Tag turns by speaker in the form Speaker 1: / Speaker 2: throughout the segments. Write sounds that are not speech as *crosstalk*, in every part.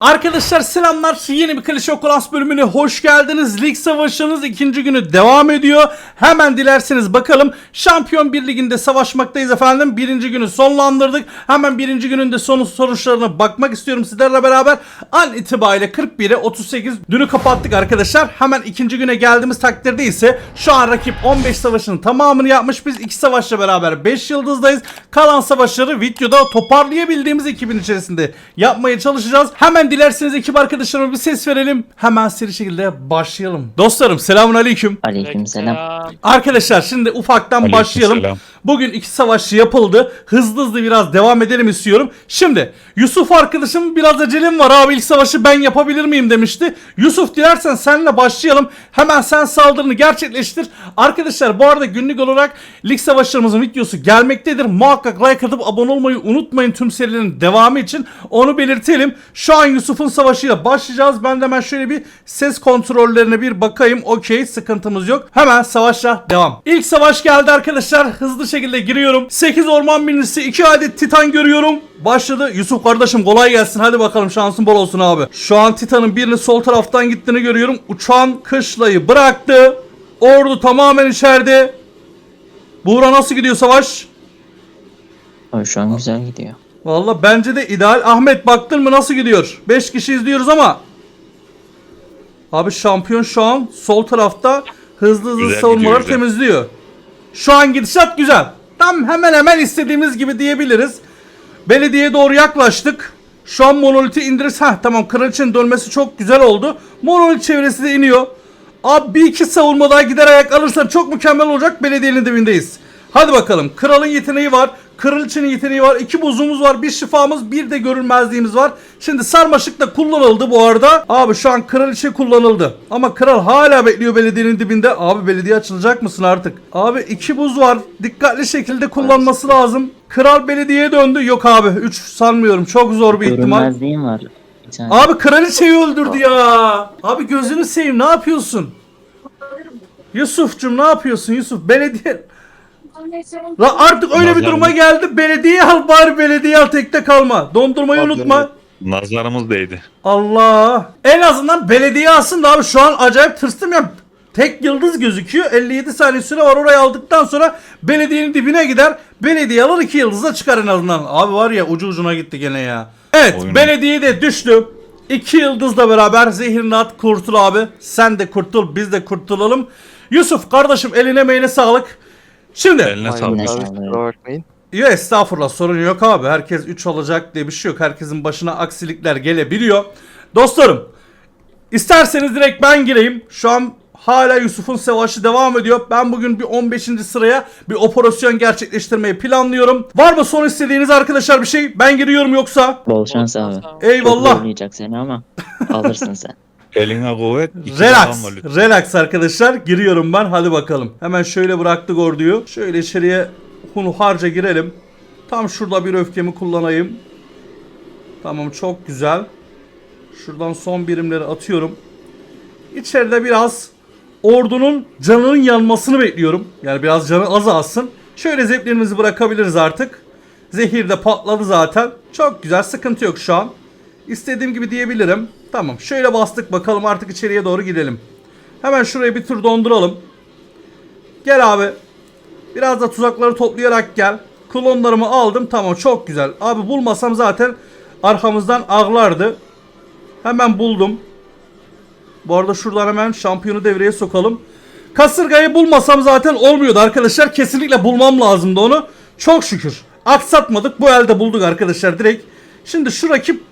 Speaker 1: Arkadaşlar selamlar. Yeni bir Clash of Clans bölümüne hoş geldiniz. Lig savaşınız ikinci günü devam ediyor. Hemen dilerseniz bakalım. Şampiyon bir liginde savaşmaktayız efendim. Birinci günü sonlandırdık. Hemen birinci günün de sonu sonuçlarına bakmak istiyorum sizlerle beraber. An itibariyle 41'e 38 dünü kapattık arkadaşlar. Hemen ikinci güne geldiğimiz takdirde ise şu an rakip 15 savaşının tamamını yapmış. Biz iki savaşla beraber 5 yıldızdayız. Kalan savaşları videoda toparlayabildiğimiz ekibin içerisinde yapmaya çalışacağız. Hemen dilerseniz ekip arkadaşlarıma bir ses verelim. Hemen seri şekilde başlayalım. Dostlarım selamun aleyküm.
Speaker 2: Aleykümselam.
Speaker 1: Arkadaşlar şimdi ufaktan
Speaker 3: Aleykümselam.
Speaker 1: başlayalım. Bugün iki savaş yapıldı. Hızlı hızlı biraz devam edelim istiyorum. Şimdi Yusuf arkadaşım biraz acelem var abi ilk savaşı ben yapabilir miyim demişti. Yusuf dilersen senle başlayalım. Hemen sen saldırını gerçekleştir. Arkadaşlar bu arada günlük olarak lig savaşlarımızın videosu gelmektedir. Muhakkak like atıp abone olmayı unutmayın tüm serilerin devamı için. Onu belirtelim. Şu an Yusuf'un savaşıyla başlayacağız. Ben de hemen şöyle bir ses kontrollerine bir bakayım. Okey sıkıntımız yok. Hemen savaşla devam. İlk savaş geldi arkadaşlar. Hızlı şekilde giriyorum. 8 orman binisi 2 adet titan görüyorum. Başladı. Yusuf kardeşim kolay gelsin. Hadi bakalım şansın bol olsun abi. Şu an titanın birini sol taraftan gittiğini görüyorum. Uçan kışlayı bıraktı. Ordu tamamen içeride. Buğra nasıl gidiyor savaş?
Speaker 2: Abi şu an güzel gidiyor.
Speaker 1: Valla bence de ideal. Ahmet baktın mı nasıl gidiyor? 5 kişi izliyoruz ama. Abi şampiyon şu an sol tarafta hızlı hızlı
Speaker 3: Güzel
Speaker 1: savunmaları
Speaker 3: gidiyor,
Speaker 1: temizliyor. Şu an gidişat güzel. Tam hemen hemen istediğimiz gibi diyebiliriz. Belediyeye doğru yaklaştık. Şu an monoliti indiririz. Heh tamam kraliçenin dönmesi çok güzel oldu. Monolit çevresi de iniyor. Abi bir iki savunma daha gider ayak alırsan çok mükemmel olacak. Belediyenin dibindeyiz. Hadi bakalım. Kralın yeteneği var. Kraliçenin yeteneği var. iki buzumuz var. Bir şifamız. Bir de görünmezliğimiz var. Şimdi sarmaşık da kullanıldı bu arada. Abi şu an kraliçe kullanıldı. Ama kral hala bekliyor belediyenin dibinde. Abi belediye açılacak mısın artık? Abi iki buz var. Dikkatli şekilde kullanması lazım. Kral belediyeye döndü. Yok abi. 3 sanmıyorum. Çok zor bir ihtimal.
Speaker 2: Görünmezliğim var. Bir tane.
Speaker 1: Abi kraliçeyi öldürdü ya. Abi gözünü seveyim ne yapıyorsun? Yusuf'cum ne yapıyorsun Yusuf? Belediye... La artık öyle bir duruma geldi. Belediye al bari belediye al tekte kalma. Dondurmayı unutma.
Speaker 3: Nazarımız değdi.
Speaker 1: Allah. En azından belediye alsın da abi şu an acayip tırstım ya. Tek yıldız gözüküyor. 57 saniye süre var orayı aldıktan sonra belediyenin dibine gider. Belediye alır 2 yıldızla çıkar en azından. Abi var ya ucu ucuna gitti gene ya. Evet
Speaker 3: Oyunun-
Speaker 1: belediye de düştü. 2 yıldızla beraber zehirli at kurtul abi. Sen de kurtul biz de kurtulalım. Yusuf kardeşim eline meyle sağlık. Şimdi
Speaker 3: Eline
Speaker 2: Aynen.
Speaker 3: sağlık.
Speaker 4: Kusura bakmayın.
Speaker 1: Yo estağfurullah sorun yok abi. Herkes 3 alacak diye bir şey yok. Herkesin başına aksilikler gelebiliyor. Dostlarım isterseniz direkt ben gireyim. Şu an hala Yusuf'un savaşı devam ediyor. Ben bugün bir 15. sıraya bir operasyon gerçekleştirmeyi planlıyorum. Var mı son istediğiniz arkadaşlar bir şey? Ben giriyorum yoksa.
Speaker 2: Bol şans abi. Çok
Speaker 1: Eyvallah.
Speaker 2: zorlayacak seni ama alırsın sen. *laughs*
Speaker 3: Eline kuvvet.
Speaker 1: Relax. Relax arkadaşlar. Giriyorum ben. Hadi bakalım. Hemen şöyle bıraktık orduyu. Şöyle içeriye hunharca girelim. Tam şurada bir öfkemi kullanayım. Tamam çok güzel. Şuradan son birimleri atıyorum. İçeride biraz ordunun canının yanmasını bekliyorum. Yani biraz canı azalsın. Şöyle zeplerimizi bırakabiliriz artık. Zehir de patladı zaten. Çok güzel sıkıntı yok şu an. İstediğim gibi diyebilirim. Tamam şöyle bastık bakalım artık içeriye doğru gidelim. Hemen şurayı bir tur donduralım. Gel abi. Biraz da tuzakları toplayarak gel. Klonlarımı aldım. Tamam çok güzel. Abi bulmasam zaten arkamızdan ağlardı. Hemen buldum. Bu arada şuradan hemen şampiyonu devreye sokalım. Kasırgayı bulmasam zaten olmuyordu arkadaşlar. Kesinlikle bulmam lazımdı onu. Çok şükür. Aksatmadık. Bu elde bulduk arkadaşlar direkt. Şimdi şu rakip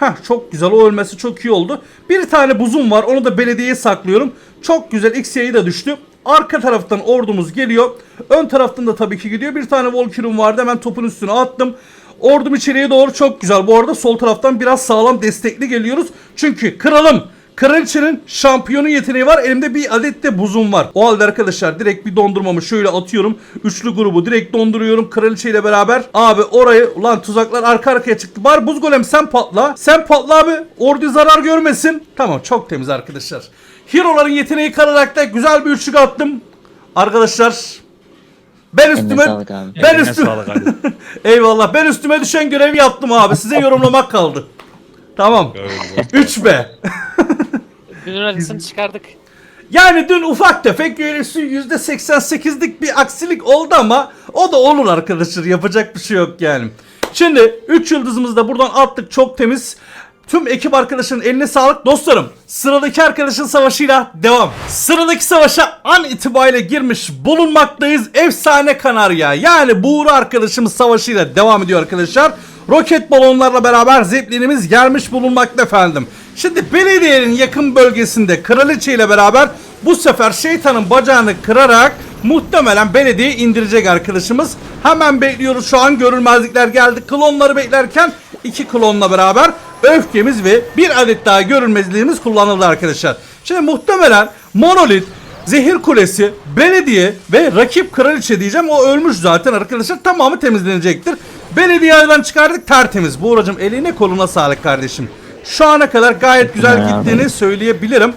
Speaker 1: Heh, çok güzel o ölmesi çok iyi oldu. Bir tane buzum var onu da belediyeye saklıyorum. Çok güzel XY'yi de düştü. Arka taraftan ordumuz geliyor. Ön taraftan da tabii ki gidiyor. Bir tane Valkyrie'm vardı hemen topun üstüne attım. Ordum içeriye doğru çok güzel. Bu arada sol taraftan biraz sağlam destekli geliyoruz. Çünkü kralım Kraliçenin şampiyonu yeteneği var. Elimde bir adet de buzum var. O halde arkadaşlar direkt bir dondurmamı şöyle atıyorum. Üçlü grubu direkt donduruyorum. Kraliçe ile beraber. Abi orayı ulan tuzaklar arka arkaya çıktı. Bari buz golem sen patla. Sen patla abi. Ordu zarar görmesin. Tamam çok temiz arkadaşlar. Hero'ların yeteneği kararak da güzel bir üçlük attım. Arkadaşlar ben üstüme ben üstüme. *laughs* Eyvallah. Ben üstüme düşen görevi yaptım abi. Size yorumlamak kaldı. Tamam.
Speaker 3: Öyle. *laughs*
Speaker 1: 3B.
Speaker 4: Dünün acısını çıkardık.
Speaker 1: Yani dün ufak tefek görüntüsü %88'lik bir aksilik oldu ama o da olur arkadaşlar. Yapacak bir şey yok yani. Şimdi 3 yıldızımızı da buradan attık çok temiz. Tüm ekip arkadaşın eline sağlık. Dostlarım sıradaki arkadaşın savaşıyla devam. Sıradaki savaşa an itibariyle girmiş bulunmaktayız. Efsane Kanarya yani Buğra arkadaşımız savaşıyla devam ediyor arkadaşlar. Roket balonlarla beraber zeplinimiz gelmiş bulunmakta efendim. Şimdi belediyenin yakın bölgesinde kraliçe ile beraber bu sefer şeytanın bacağını kırarak muhtemelen belediye indirecek arkadaşımız. Hemen bekliyoruz şu an görülmezlikler geldi. Klonları beklerken iki klonla beraber öfkemiz ve bir adet daha görülmezliğimiz kullanıldı arkadaşlar. Şimdi muhtemelen Monolit, Zehir Kulesi, Belediye ve rakip kraliçe diyeceğim. O ölmüş zaten arkadaşlar. Tamamı temizlenecektir. Belediye aradan çıkardık tertemiz. Buğracım eline koluna sağlık kardeşim. Şu ana kadar gayet güzel gittiğini söyleyebilirim.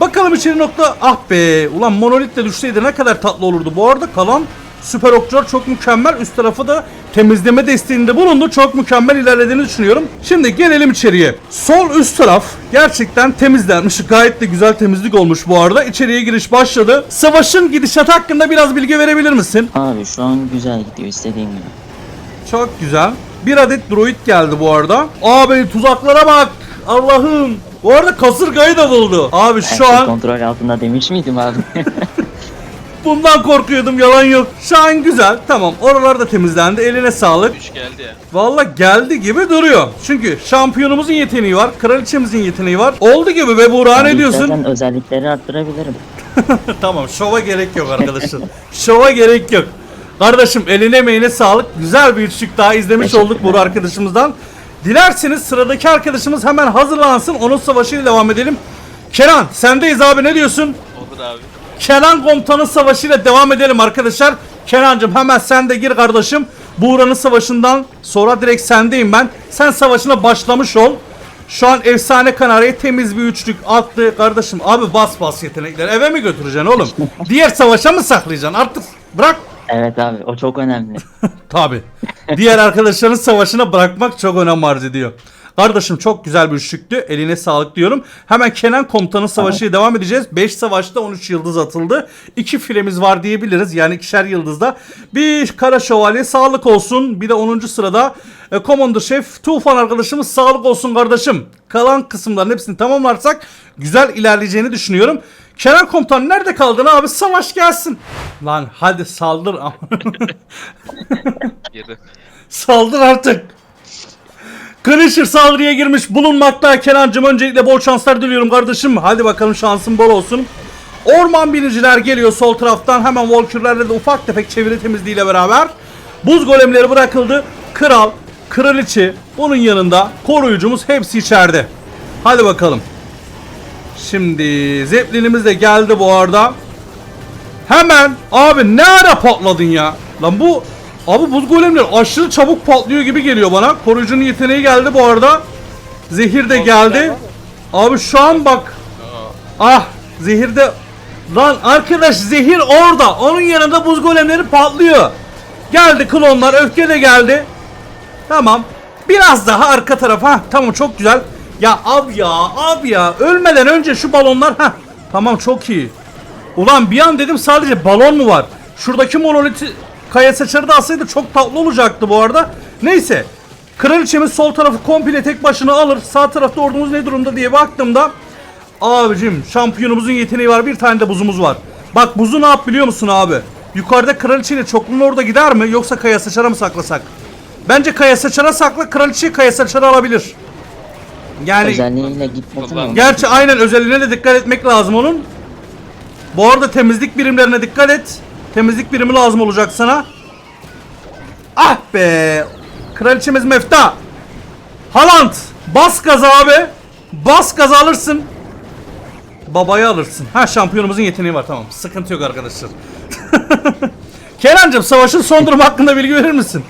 Speaker 1: Bakalım içeri nokta. Ah be. Ulan monolit de düşseydi ne kadar tatlı olurdu. Bu arada kalan süper okçular çok mükemmel. Üst tarafı da temizleme desteğinde bulundu. Çok mükemmel ilerlediğini düşünüyorum. Şimdi gelelim içeriye. Sol üst taraf gerçekten temizlenmiş. Gayet de güzel temizlik olmuş bu arada. İçeriye giriş başladı. Savaşın gidişatı hakkında biraz bilgi verebilir misin?
Speaker 2: Abi şu an güzel gidiyor istediğim gibi.
Speaker 1: Çok güzel. Bir adet droid geldi bu arada. Abi tuzaklara bak. Allah'ım. Bu arada kasırgayı da buldu. Abi
Speaker 2: Her
Speaker 1: şu an
Speaker 2: kontrol altında demiş miydim abi? *laughs*
Speaker 1: bundan korkuyordum yalan yok. Şu an güzel. Tamam oralar da temizlendi. Eline sağlık.
Speaker 5: 3 geldi ya.
Speaker 1: Valla geldi gibi duruyor. Çünkü şampiyonumuzun yeteneği var. Kraliçemizin yeteneği var. Oldu gibi be Buğra ne diyorsun?
Speaker 2: özellikleri arttırabilirim. *laughs*
Speaker 1: tamam şova gerek yok arkadaşım. şova gerek yok. Kardeşim eline emeğine sağlık. Güzel bir üçlük daha izlemiş olduk bu arkadaşımızdan. Dilerseniz sıradaki arkadaşımız hemen hazırlansın. Onun savaşıyla devam edelim. Kenan sendeyiz abi ne diyorsun?
Speaker 5: Olur abi.
Speaker 1: Kenan komutanın savaşıyla devam edelim arkadaşlar. Kenancım hemen sen de gir kardeşim. Buğra'nın savaşından sonra direkt sendeyim ben. Sen savaşına başlamış ol. Şu an efsane kanaryaya temiz bir üçlük attı kardeşim. Abi bas bas yetenekler. Eve mi götüreceksin oğlum? *laughs* Diğer savaşa mı saklayacaksın? Artık bırak.
Speaker 2: Evet abi o çok önemli. *laughs*
Speaker 1: Tabi. Diğer arkadaşların savaşına bırakmak çok önem arz ediyor. Kardeşim çok güzel bir üçlüktü. Eline sağlık diyorum. Hemen Kenan komutanın savaşıyla devam edeceğiz. 5 savaşta 13 yıldız atıldı. 2 filemiz var diyebiliriz. Yani ikişer yıldızda. Bir kara şövalye sağlık olsun. Bir de 10. sırada e, Commander Şef Tufan arkadaşımız sağlık olsun kardeşim. Kalan kısımların hepsini tamamlarsak güzel ilerleyeceğini düşünüyorum. Kenan komutan nerede kaldın abi? Savaş gelsin. Lan hadi saldır ama. Saldır artık. Kınışır saldırıya girmiş bulunmakta. Kenancım öncelikle bol şanslar diliyorum kardeşim. Hadi bakalım şansın bol olsun. Orman biniciler geliyor sol taraftan. Hemen Valkürlerle de ufak tefek çeviri temizliğiyle beraber. Buz golemleri bırakıldı. Kral, kraliçe, onun yanında koruyucumuz hepsi içeride. Hadi bakalım. Şimdi Zeppelin'imiz de geldi bu arada. Hemen abi ne ara patladın ya? Lan bu abi buz golemleri aşırı çabuk patlıyor gibi geliyor bana. Koruyucunun yeteneği geldi bu arada. Zehir de geldi. Abi şu an bak. Ah zehir de Lan arkadaş zehir orada. Onun yanında buz golemleri patlıyor. Geldi klonlar öfke de geldi. Tamam. Biraz daha arka tarafa. Tamam çok güzel. Ya abi ya abi ya ölmeden önce şu balonlar ha. Tamam çok iyi. Ulan bir an dedim sadece balon mu var? Şuradaki monoliti kaya saçarı da alsaydı çok tatlı olacaktı bu arada. Neyse. Kraliçemiz sol tarafı komple tek başına alır. Sağ tarafta ordumuz ne durumda diye baktığımda Abicim şampiyonumuzun yeteneği var. Bir tane de buzumuz var. Bak buzu ne yap biliyor musun abi? Yukarıda kraliçeyle çokluğun orada gider mi? Yoksa kaya saçara mı saklasak? Bence kaya saçara sakla. Kraliçe kaya saçara alabilir. Yani
Speaker 2: Özelliğiyle gitmesin?
Speaker 1: Gerçi aynen özelliğine de dikkat etmek lazım onun. Bu arada temizlik birimlerine dikkat et. Temizlik birimi lazım olacak sana. Ah be! Kraliçemiz Mefta. Haaland! Bas gaza abi. Bas gaza alırsın. Babayı alırsın. Ha şampiyonumuzun yeteneği var tamam. Sıkıntı yok arkadaşlar. *laughs* Kenancığım savaşın son durumu hakkında bilgi verir misin?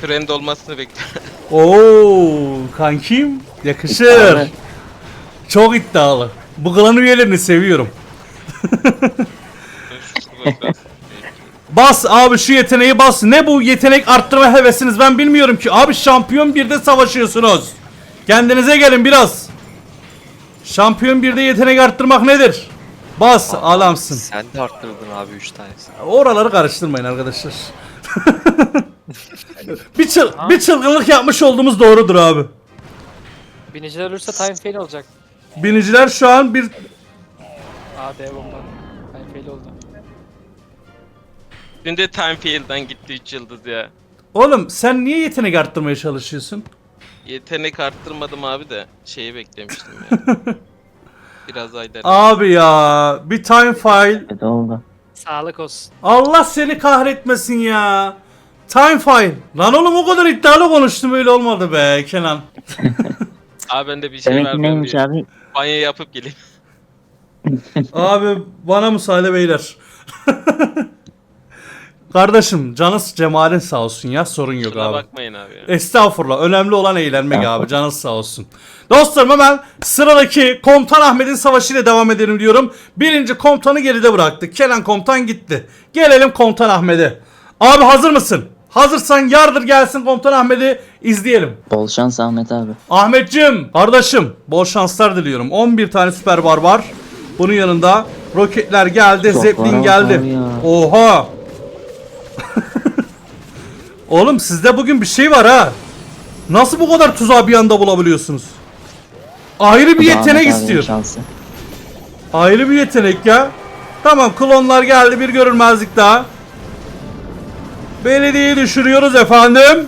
Speaker 5: Trend olmasını bekliyorum.
Speaker 1: Oo kankim yakışır. Çok iddialı. Bu klan üyelerini seviyorum. *laughs* Bas abi şu yeteneği bas. Ne bu yetenek arttırma hevesiniz ben bilmiyorum ki. Abi şampiyon bir de savaşıyorsunuz. Kendinize gelin biraz. Şampiyon 1'de yetenek arttırmak nedir? Bas alamsın.
Speaker 6: Sen de arttırdın abi 3 tanesini.
Speaker 1: Oraları karıştırmayın arkadaşlar. *laughs* bir, çıl bir çılgınlık yapmış olduğumuz doğrudur abi.
Speaker 4: Biniciler ölürse time fail olacak.
Speaker 1: Biniciler şu an bir
Speaker 4: Aa dev bomba. Time fail oldu.
Speaker 5: Dün de Time Fail'den gitti 3 yıldız ya.
Speaker 1: Oğlum sen niye yetenek arttırmaya çalışıyorsun?
Speaker 5: Yetenek arttırmadım abi de şeyi beklemiştim ya. *laughs* Biraz aylar.
Speaker 1: Abi ya bir time file.
Speaker 2: Kötü oldu.
Speaker 4: Sağlık olsun.
Speaker 1: Allah seni kahretmesin ya. Time file. Lan oğlum o kadar iddialı konuştum öyle olmadı be Kenan. *laughs*
Speaker 5: Abi ben de bir şey
Speaker 2: Demek
Speaker 5: vermem
Speaker 2: neymiş
Speaker 5: diye.
Speaker 2: abi?
Speaker 5: Banyo yapıp geleyim. *laughs*
Speaker 1: Abi bana müsaade beyler. *laughs* Kardeşim canıs cemalin sağ olsun ya sorun yok
Speaker 5: Kusura
Speaker 1: abi.
Speaker 5: bakmayın abi ya.
Speaker 1: Estağfurullah. Önemli olan eğlenmek abi. Canınız sağ olsun. Dostlarım hemen sıradaki Komutan Ahmet'in savaşıyla devam edelim diyorum. Birinci komutanı geride bıraktık. Kenan komutan gitti. Gelelim Komutan Ahmet'e. Abi hazır mısın? Hazırsan yardır gelsin Komutan Ahmet'i izleyelim.
Speaker 2: Bol şans Ahmet abi.
Speaker 1: Ahmetciğim, kardeşim bol şanslar diliyorum. 11 tane süper bar var. Bunun yanında roketler geldi,
Speaker 2: Çok
Speaker 1: Zeppelin
Speaker 2: var
Speaker 1: geldi. Oha! *laughs* Oğlum sizde bugün bir şey var ha. Nasıl bu kadar tuzağı bir anda bulabiliyorsunuz? Ayrı bir yetenek istiyor.
Speaker 2: Şansı.
Speaker 1: Ayrı bir yetenek ya. Tamam klonlar geldi bir görünmezlik daha. Belediyeyi düşürüyoruz efendim.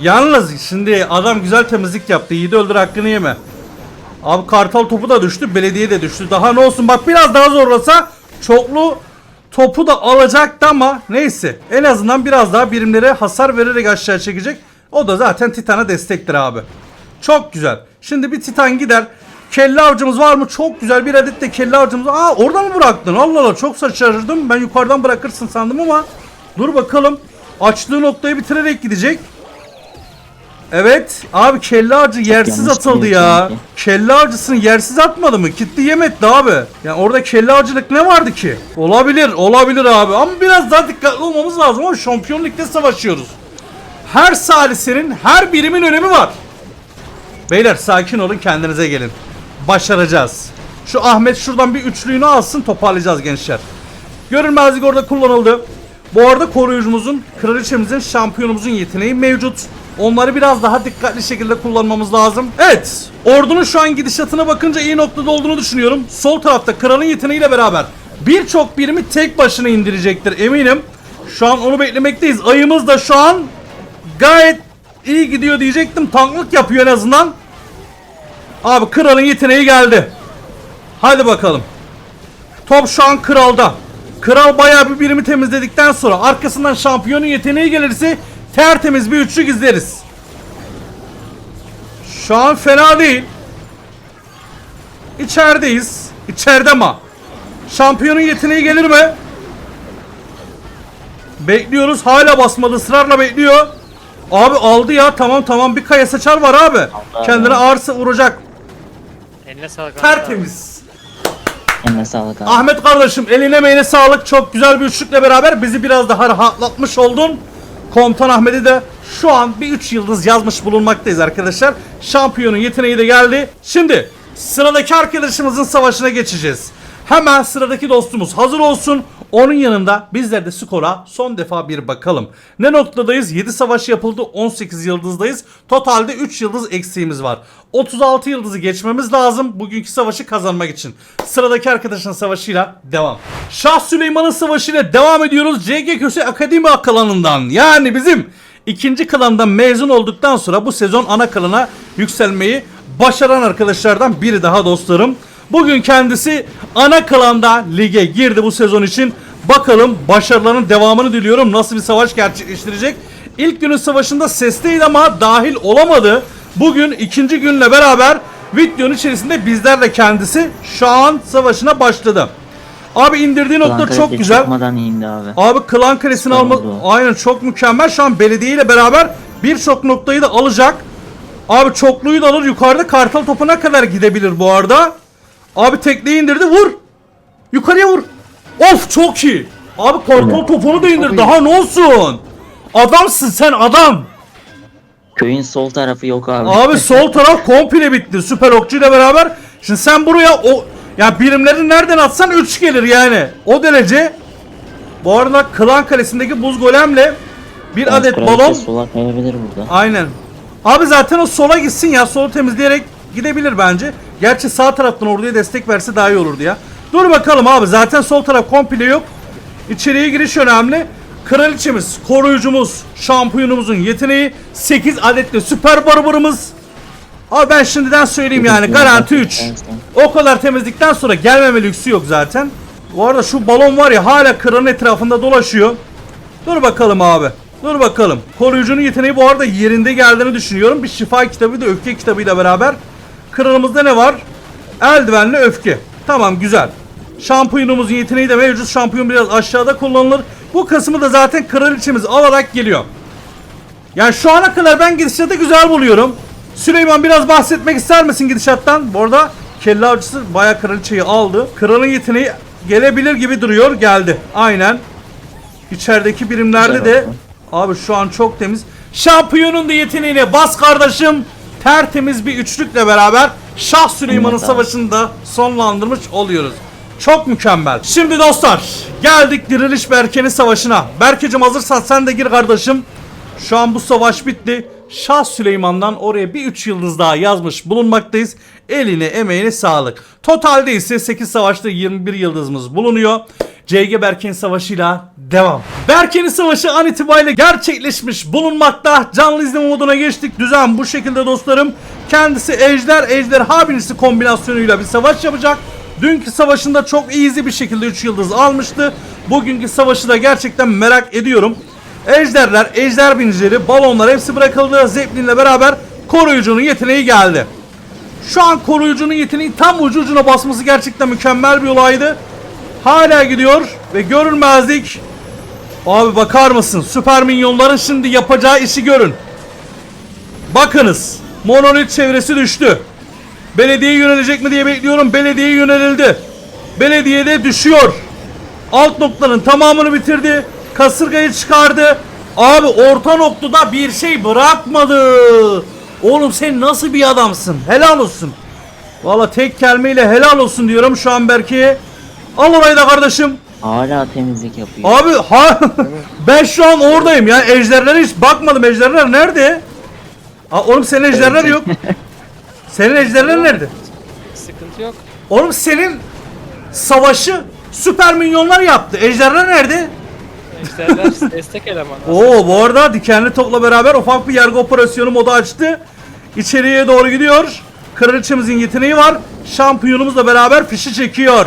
Speaker 1: Yalnız şimdi adam güzel temizlik yaptı. Yiğidi öldür hakkını yeme. Abi kartal topu da düştü. Belediye de düştü. Daha ne olsun bak biraz daha zorlasa çoklu topu da alacaktı ama neyse. En azından biraz daha birimlere hasar vererek aşağı çekecek. O da zaten Titan'a destektir abi. Çok güzel. Şimdi bir Titan gider. Kelle avcımız var mı? Çok güzel bir adet de kelle avcımız. Aa orada mı bıraktın? Allah Allah çok şaşırdım. Ben yukarıdan bırakırsın sandım ama dur bakalım. Açtığı noktayı bitirerek gidecek. Evet. Abi kelle avcı yersiz
Speaker 2: yanlış
Speaker 1: atıldı ya.
Speaker 2: sanki.
Speaker 1: Kelle avcısını yersiz atmadı mı? Kitle yemetti abi. Yani orada kelle avcılık ne vardı ki? Olabilir, olabilir abi. Ama biraz daha dikkatli olmamız lazım. Ama şampiyon ligde savaşıyoruz. Her salisenin, her birimin önemi var. Beyler sakin olun kendinize gelin. Başaracağız. Şu Ahmet şuradan bir üçlüğünü alsın toparlayacağız gençler. Görünmezlik orada kullanıldı. Bu arada koruyucumuzun, kraliçemizin, şampiyonumuzun yeteneği mevcut. Onları biraz daha dikkatli şekilde kullanmamız lazım. Evet, ordunun şu an gidişatına bakınca iyi noktada olduğunu düşünüyorum. Sol tarafta kralın yeteneğiyle beraber birçok birimi tek başına indirecektir eminim. Şu an onu beklemekteyiz. Ayımız da şu an gayet iyi gidiyor diyecektim. Tanklık yapıyor en azından. Abi kralın yeteneği geldi. Hadi bakalım. Top şu an kralda. Kral bayağı bir birimi temizledikten sonra arkasından şampiyonun yeteneği gelirse tertemiz bir üçlük izleriz. Şu an fena değil. İçerideyiz. İçeride ama. Şampiyonun yeteneği gelir mi? Bekliyoruz. Hala basmadı. ısrarla bekliyor. Abi aldı ya. Tamam tamam. Bir kaya saçar var abi. Kendine ağırsa vuracak.
Speaker 4: Eline sağlık.
Speaker 1: Tertemiz.
Speaker 2: Eline sağlık abi.
Speaker 1: Ahmet kardeşim eline meyle sağlık. Çok güzel bir üçlükle beraber bizi biraz daha rahatlatmış oldun. Komutan Ahmet'i de şu an bir 3 yıldız yazmış bulunmaktayız arkadaşlar. Şampiyonun yeteneği de geldi. Şimdi sıradaki arkadaşımızın savaşına geçeceğiz. Hemen sıradaki dostumuz hazır olsun. Onun yanında bizler de skora son defa bir bakalım. Ne noktadayız? 7 savaş yapıldı. 18 yıldızdayız. Totalde 3 yıldız eksiğimiz var. 36 yıldızı geçmemiz lazım bugünkü savaşı kazanmak için. Sıradaki arkadaşın savaşıyla devam. Şah Süleyman'ın savaşıyla devam ediyoruz. CG Köse Akademi klanından. Yani bizim ikinci klandan mezun olduktan sonra bu sezon ana klana yükselmeyi başaran arkadaşlardan biri daha dostlarım. Bugün kendisi ana klanda lige girdi bu sezon için. Bakalım başarılarının devamını diliyorum. Nasıl bir savaş gerçekleştirecek? İlk günün savaşında sesteydi ama dahil olamadı. Bugün ikinci günle beraber videonun içerisinde bizlerle kendisi şu an savaşına başladı. Abi indirdiği nokta
Speaker 2: Ulan
Speaker 1: çok güzel.
Speaker 2: İndi abi.
Speaker 1: Abi klan kalesini alma aynen çok mükemmel. Şu an belediye ile beraber birçok noktayı da alacak. Abi çokluyu da alır. Yukarıda kartal topuna kadar gidebilir bu arada. Abi tekneyi indirdi. Vur. Yukarıya vur. Of çok iyi. Abi kartal topunu da indir. Daha ne olsun? Adamsın sen adam.
Speaker 2: Köyün sol tarafı yok abi.
Speaker 1: Abi *laughs* sol taraf komple bitti. Süper okçu ile beraber. Şimdi sen buraya o ya birimleri nereden atsan 3 gelir yani. O derece. Bu arada Klan Kalesi'ndeki buz golemle bir adet
Speaker 2: Kraliçe
Speaker 1: balon
Speaker 2: sola kayabilir burada.
Speaker 1: Aynen. Abi zaten o sola gitsin ya. Solu temizleyerek gidebilir bence. Gerçi sağ taraftan orduya destek verse daha iyi olurdu ya. Dur bakalım abi. Zaten sol taraf komple yok. İçeriye giriş önemli. Kraliçemiz, koruyucumuz, şampiyonumuzun yeteneği 8 adetli süper barbarımız. Abi ben şimdiden söyleyeyim yani garanti 3. O kadar temizlikten sonra gelmeme lüksü yok zaten. Bu arada şu balon var ya hala kırın etrafında dolaşıyor. Dur bakalım abi. Dur bakalım. Koruyucunun yeteneği bu arada yerinde geldiğini düşünüyorum. Bir şifa kitabı da öfke kitabıyla beraber. Kralımızda ne var? Eldivenli öfke. Tamam güzel. Şampiyonumuzun yeteneği de mevcut. Şampiyon biraz aşağıda kullanılır. Bu kısmı da zaten kraliçemiz alarak geliyor. Yani şu ana kadar ben gidişatı güzel buluyorum. Süleyman biraz bahsetmek ister misin gidişattan? Bu arada kelle avcısı bayağı kraliçeyi aldı. Kralın yeteneği gelebilir gibi duruyor. Geldi. Aynen. İçerideki birimlerde de abi şu an çok temiz. Şampiyonun da yeteneğine bas kardeşim. Tertemiz bir üçlükle beraber Şah Süleyman'ın savaşını da sonlandırmış oluyoruz. Çok mükemmel. Şimdi dostlar geldik Diriliş Berke'nin savaşına. Berke'cim hazırsan sen de gir kardeşim. Şu an bu savaş bitti. Şah Süleyman'dan oraya bir 3 yıldız daha yazmış bulunmaktayız. Eline emeğine sağlık. Totalde ise 8 savaşta 21 yıldızımız bulunuyor. CG Berke'nin savaşıyla devam. Berke'nin savaşı an itibariyle gerçekleşmiş bulunmakta. Canlı izleme moduna geçtik. Düzen bu şekilde dostlarım. Kendisi Ejder, Ejderha binisi kombinasyonuyla bir savaş yapacak. Dünkü savaşında çok easy bir şekilde 3 yıldız almıştı. Bugünkü savaşı da gerçekten merak ediyorum. Ejderler, ejder binicileri, balonlar hepsi bırakıldı. Zeppelin'le beraber koruyucunun yeteneği geldi. Şu an koruyucunun yeteneği tam ucu ucuna basması gerçekten mükemmel bir olaydı. Hala gidiyor ve görünmezlik. Abi bakar mısın? Süper minyonların şimdi yapacağı işi görün. Bakınız. Monolit çevresi düştü. Belediye yönelecek mi diye bekliyorum. Belediye yönelildi. Belediyede düşüyor. Alt noktanın tamamını bitirdi. Kasırgayı çıkardı. Abi orta noktada bir şey bırakmadı. Oğlum sen nasıl bir adamsın? Helal olsun. Valla tek kelimeyle helal olsun diyorum şu an Berke'ye. Al orayı da kardeşim.
Speaker 2: Hala temizlik yapıyor.
Speaker 1: Abi ha *laughs* ben şu an oradayım ya. Ejderlere hiç bakmadım. Ejderler nerede? Aa, oğlum senin ejderler yok. Senin ejderler nerede?
Speaker 4: Sıkıntı yok.
Speaker 1: Oğlum senin savaşı süper minyonlar yaptı. Ejderler nerede? *laughs*
Speaker 4: Destek elemanı.
Speaker 1: Oo bu arada dikenli topla beraber ufak bir yargı operasyonu modu açtı. İçeriye doğru gidiyor. Kraliçemizin yeteneği var. Şampiyonumuzla beraber fişi çekiyor.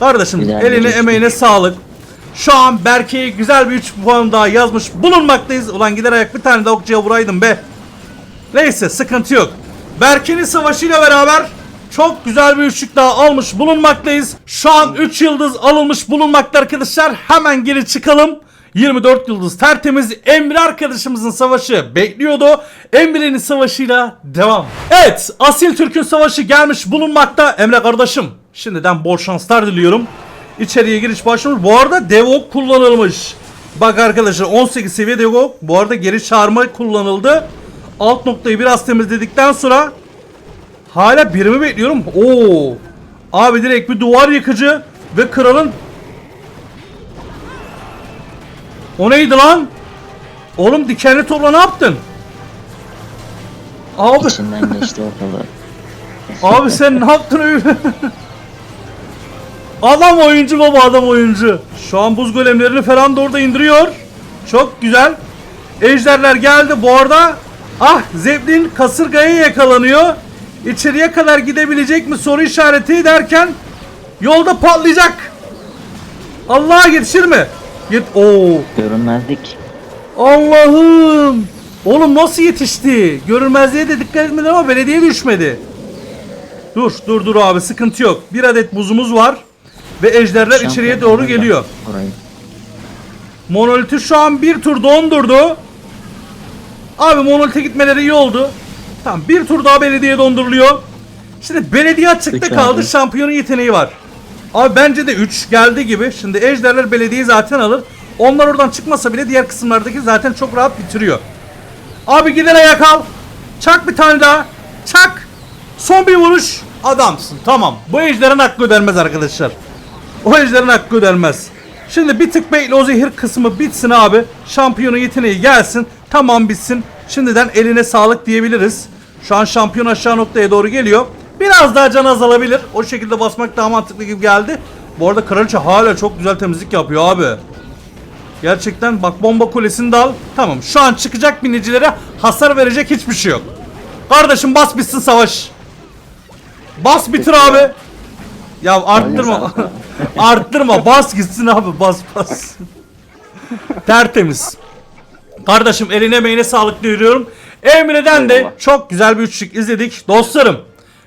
Speaker 1: Kardeşim
Speaker 2: Güzel
Speaker 1: eline
Speaker 2: geçti.
Speaker 1: emeğine sağlık. Şu an Berke'ye güzel bir 3 puan daha yazmış bulunmaktayız. Ulan gider ayak bir tane de okçuya vuraydım be. Neyse sıkıntı yok. Berke'nin savaşıyla beraber çok güzel bir üçlük daha almış bulunmaktayız. Şu an 3 yıldız alınmış bulunmakta arkadaşlar. Hemen geri çıkalım. 24 yıldız tertemiz Emre arkadaşımızın savaşı bekliyordu. Emre'nin savaşıyla devam. Evet Asil Türk'ün savaşı gelmiş bulunmakta. Emre kardeşim şimdiden bol şanslar diliyorum. İçeriye giriş başlamış. Bu arada Devok kullanılmış. Bak arkadaşlar 18 seviye Devok. Bu arada geri çağırma kullanıldı. Alt noktayı biraz temizledikten sonra hala birimi bekliyorum. Oo. Abi direkt bir duvar yıkıcı ve kralın O neydi lan? Oğlum dikenli topla ne yaptın? Abi,
Speaker 2: İçinden geçti ortalığı. *laughs*
Speaker 1: abi sen ne yaptın öyle? adam oyuncu baba adam oyuncu. Şu an buz golemlerini falan da orada indiriyor. Çok güzel. Ejderler geldi bu arada. Ah Zeppelin kasırgaya yakalanıyor. İçeriye kadar gidebilecek mi soru işareti derken yolda patlayacak. Allah'a yetişir mi? Yet Oo.
Speaker 2: Görünmezlik.
Speaker 1: Allah'ım. Oğlum nasıl yetişti? Görünmezliğe de dikkat etmedi ama belediye düşmedi. Dur dur dur abi sıkıntı yok. Bir adet buzumuz var. Ve ejderler içeriye
Speaker 2: Şampiyon
Speaker 1: doğru
Speaker 2: orada.
Speaker 1: geliyor.
Speaker 2: Orayı.
Speaker 1: Monolith'i şu an bir tur dondurdu. Abi Monolith'e gitmeleri iyi oldu. Tamam bir tur daha belediye donduruluyor. Şimdi belediye açıkta
Speaker 2: Üç
Speaker 1: kaldı.
Speaker 2: abi.
Speaker 1: Şampiyonun yeteneği var. Abi bence de 3 geldi gibi. Şimdi ejderler belediyeyi zaten alır. Onlar oradan çıkmasa bile diğer kısımlardaki zaten çok rahat bitiriyor. Abi gidene yakal. Çak bir tane daha. Çak. Son bir vuruş. Adamsın. Tamam. Bu ejderin hakkı ödenmez arkadaşlar. O ejderin hakkı ödenmez. Şimdi bir tık bekle o zehir kısmı bitsin abi. Şampiyonun yeteneği gelsin. Tamam bitsin. Şimdiden eline sağlık diyebiliriz. Şu an şampiyon aşağı noktaya doğru geliyor. Biraz daha can azalabilir. O şekilde basmak daha mantıklı gibi geldi. Bu arada kraliçe hala çok güzel temizlik yapıyor abi. Gerçekten bak bomba kulesini de al. Tamam şu an çıkacak binicilere hasar verecek hiçbir şey yok. Kardeşim bas bitsin savaş. Bas bitir abi. Ya arttırma. *laughs* arttırma bas gitsin abi bas bas. *laughs* Tertemiz. Kardeşim eline emeğine sağlık diyorum. Emre'den de çok güzel bir üçlük izledik. Dostlarım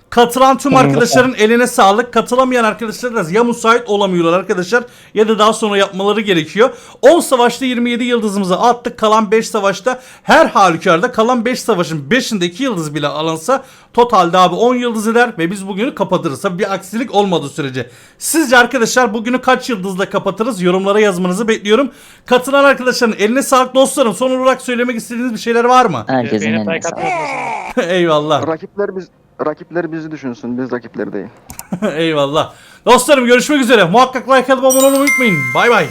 Speaker 1: katılan tüm arkadaşların eline sağlık. Katılamayan arkadaşlar da ya müsait olamıyorlar arkadaşlar ya da daha sonra yapmaları gerekiyor. 10 savaşta 27 yıldızımızı attık. Kalan 5 savaşta her halükarda kalan 5 savaşın 5'inde 2 yıldız bile alınsa totalde abi 10 yıldız eder ve biz bugünü kapatırız. Tabii bir aksilik olmadığı sürece. Sizce arkadaşlar bugünü kaç yıldızla kapatırız? Yorumlara yazmanızı bekliyorum. Katılan arkadaşların eline sağlık dostlarım. Son olarak söylemek istediğiniz bir şeyler var mı?
Speaker 2: Herkesin eline
Speaker 4: like
Speaker 2: sağlık. *laughs*
Speaker 1: Eyvallah.
Speaker 7: Rakipler biz rakipler bizi düşünsün. Biz rakipleri değil. *laughs*
Speaker 1: Eyvallah. Dostlarım görüşmek üzere. Muhakkak like atıp abone olmayı unutmayın. Bay bay.